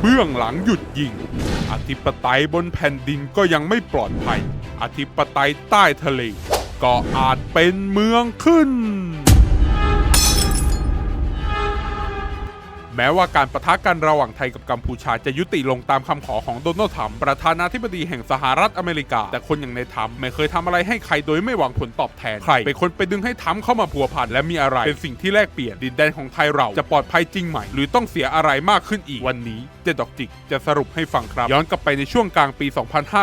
เบื้องหลังหยุดยิง อธิปไตยบนแผ่นดินก็ยังไม่ปลอดภัย อธิปไตยใต้ทะเล ก็อาจเป็นเมืองขึ้น แม้ว่าการประทะกันระหว่างไทยกับกัมพูชาจะยุติลงตามคำขอของโดนัลด์ทรัมป์ประธานาธิบดีแห่งสหรัฐอเมริกา แต่คนอย่างในทรัมป์ไม่เคยทำอะไรให้ใครโดยไม่หวังผลตอบแทน ใครเป็นคนไปดึงให้ทรัมป์เข้ามาพัวพันและมีอะไร เป็นสิ่งที่แลกเปลี่ยนดินแดนของไทยเราจะปลอดภัยจริงไหม หรือต้องเสียอะไรมากขึ้นอีกวันนี้ จดอกจิกจะสรุปให้ฟังครับ ย้อนกลับไปในช่วงกลางปี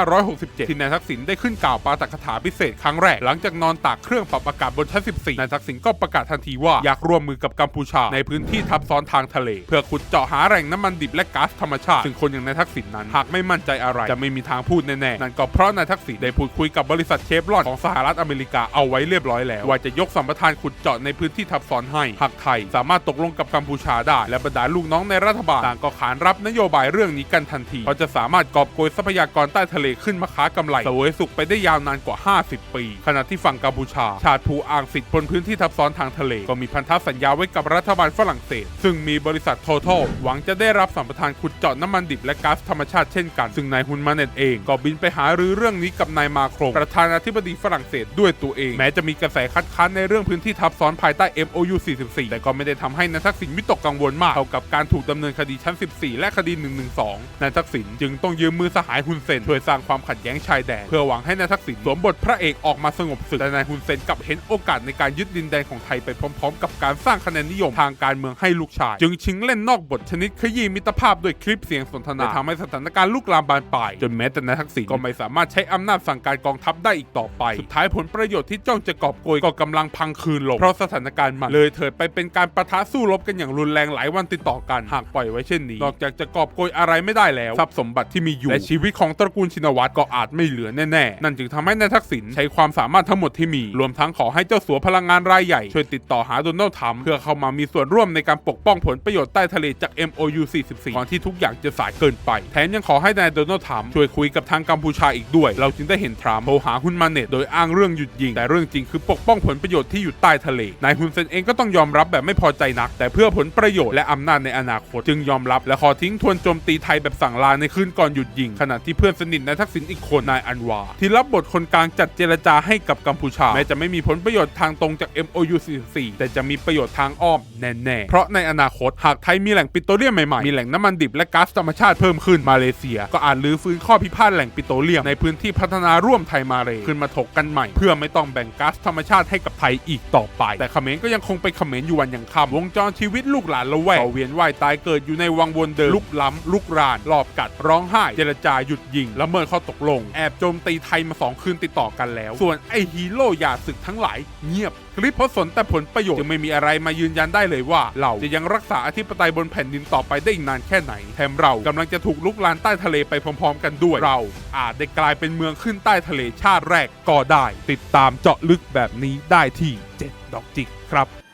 2567 ที่นายทักษิณได้ขึ้นกล่าวปาฐกถาพิเศษครั้งแรก หลังจากนอนตากเครื่องปรับอากาศบนชั้น 14 นายทักษิณก็ประกาศทันทีว่าอยากร่วมมือกับกัมพูชา ในพื้นที่ทับซ้อนทางทะเล เพื่อขุดเจาะหาแหล่งน้ำมันดิบและก๊าซธรรมชาติ ซึ่งคนอย่างนายทักษิณนั้น หากไม่มั่นใจอะไร จะไม่มีทางพูดแน่ๆ นั่นก็เพราะนายทักษิณได้พูดคุยกับบริษัทเชฟรอนของสหรัฐอเมริกาเอาไว้เรียบร้อยแล้ว ว่าจะยกสัมปทานขุดเจาะในพื้นที่ทับซ้อนให้หากไทย สามารถตกลงกับกัมพูชาได้และบรรดาลูกน้องในรัฐบาลต่างก็ขานรับนโยยบายเรื่องนี้กันทันทีเพราะจะสามารถกอบโกยทรัพยากรใต้ทะเลขึ้นมาค้ากำไรเสวยสุขไปได้ยาวนานกว่า 50 ปี ขณะที่ฝั่งกัมพูชา ชาติภูอ่างสิทธิ์บนพื้นที่ทับซ้อนทางทะเล ก็มีพันธสัญญาไว้กับรัฐบาลฝรั่งเศส ซึ่งมีบริษัทโททอลหวังจะได้รับสัมปทานขุดเจาะน้ำมันดิบและก๊าซธรรมชาติเช่นกัน ซึ่งนายฮุนมาเน็ตเองก็บินไปหารือเรื่องนี้กับนายมาโครงประธานาธิบดีฝรั่งเศสด้วยตัวเอง แม้จะมีกระแสคัดค้านในเรื่องพื้นที่ทับซ้อนภายใต้ MOU 44 แต่ก็ไม่ได้ทำให้นายทักษิณวิตกกังวลมากเท่ากับการถูกดำเนินคดีชั้น 14 และคดี 112 นายทักษิณจึงต้องยืมมือสหายฮุนเซนช่วยสร้างความขัดแย้งชายแดน เพื่อหวังให้นายทักษิณสวมบทพระเอกออกมาสงบศึกแต่นายฮุนเซนกลับเห็นโอกาสในการยึดดินแดนของไทยไปพร้อมๆ กับการสร้างคะแนนนิยมทางการเมืองให้ลูกชาย จึงชิงเล่นนอกบทชนิดขยี้มิตรภาพด้วยคลิปเสียงสนทนาทำให้สถานการณ์ลุกลามบานปลายจนแม้แต่นายทักษิณก็ไม่สามารถใช้อำนาจสั่งการกองทัพได้อีกต่อไป สุดท้ายผลประโยชน์ที่จ้องจะกอบโกยก็กำลังพังคืนลงเพราะสถานการณ์มันเลยเถิดไปเป็นการประทะสู้รบกันอย่างรุนแรงหลายวันติดต่อกันหากปล่อยไว้เช่นนี้นอกจากจะกอบโกยอะไรไม่ได้แล้วทรัพย์สมบัติที่มีอยู่และชีวิตของตระกูลชินวัตรก็อาจไม่เหลือแน่ๆ นั่นจึงทำให้นายทักษิณใช้ความสามารถทั้งหมดที่มี รวมทั้งขอให้เจ้าสัวพลังงานรายใหญ่ ช่วยติดต่อหาโดนัลด์ทรัมป์เพื่อเข้ามามีส่วนร่วมในการปกป้องผลประโยชน์ใต้ทะเลจาก MOU 44ก่อนที่ทุกอย่างจะสายเกินไป แถมยังขอให้นายโดนัลด์ทรัมป์ช่วยคุยกับทางกัมพูชาอีกด้วย เราจึงได้เห็นทรัมป์โทรหาฮุนมาเนตโดยอ้างเรื่องหยุดยิง แต่เรื่องจริงคือปกป้องผลประโยชน์ที่อยู่ใต้ทะเล นายฮุนเซนเองก็ต้องยอมรับแบบไม่พอใจนัก แต่เพื่อผลประโยชน์และอำนาจในอนาคตจึงยอมรับและขอทิ้งทวนโจมตีไทยแบบสั่งลาในคืนก่อนหยุดยิง ขณะที่เพื่อนสนิทนายทักษิณอีกคนนายอันวา ที่รับบทคนกลางจัดเจรจาให้กับกัมพูชา แม้จะไม่มีผลประโยชน์ทางตรงจาก MOU 44 แต่จะมีประโยชน์ทางอ้อมแน่ๆ เพราะในอนาคตหากไทยมีแหล่งปิโตรเลียมใหม่ๆ มีแหล่งน้ำมันดิบและก๊าซธรรมชาติเพิ่มขึ้นมาเลเซีย ก็อาจรื้อฟื้นข้อพิพาทแหล่งปิโตรเลียมในพื้นที่พัฒนาร่วมไทยมาเลขึ้นมาถกกันใหม่ เพื่อไม่ต้องแบ่งก๊าซธรรมชาติให้กับไทยอีกต่อไป แต่เขมรก็ยังคงไปเขมรอยู่วันยังค่ำวงจรชีวิตลูกหลานละแวกเวียนว่ายตายเกิดอยู่ในวังวนเดิมลุกล้ำลุกรานรอบกัดร้องไห้ เจรจาหยุดยิงละเมิดข้อตกลง แอบโจมตีไทยมาสองคืนติดต่อกันแล้ว ส่วนไอฮีโร่ยาศึกทั้งหลายเงียบคลิปเพราะสนแต่ผลประโยชน์จึงไม่มีอะไรมายืนยันได้เลยว่า เราจะยังรักษาอธิปไตยบนแผ่นดินต่อไปได้อีกนานแค่ไหน แถมเรากำลังจะถูกลุกลานใต้ทะเลไปพร้อม ๆ กันด้วย เราอาจได้กลายเป็นเมืองขึ้นใต้ทะเลชาติแรกก็ได้ ติดตามเจาะลึกแบบนี้ได้ที่ 7 ดอกจิกครับ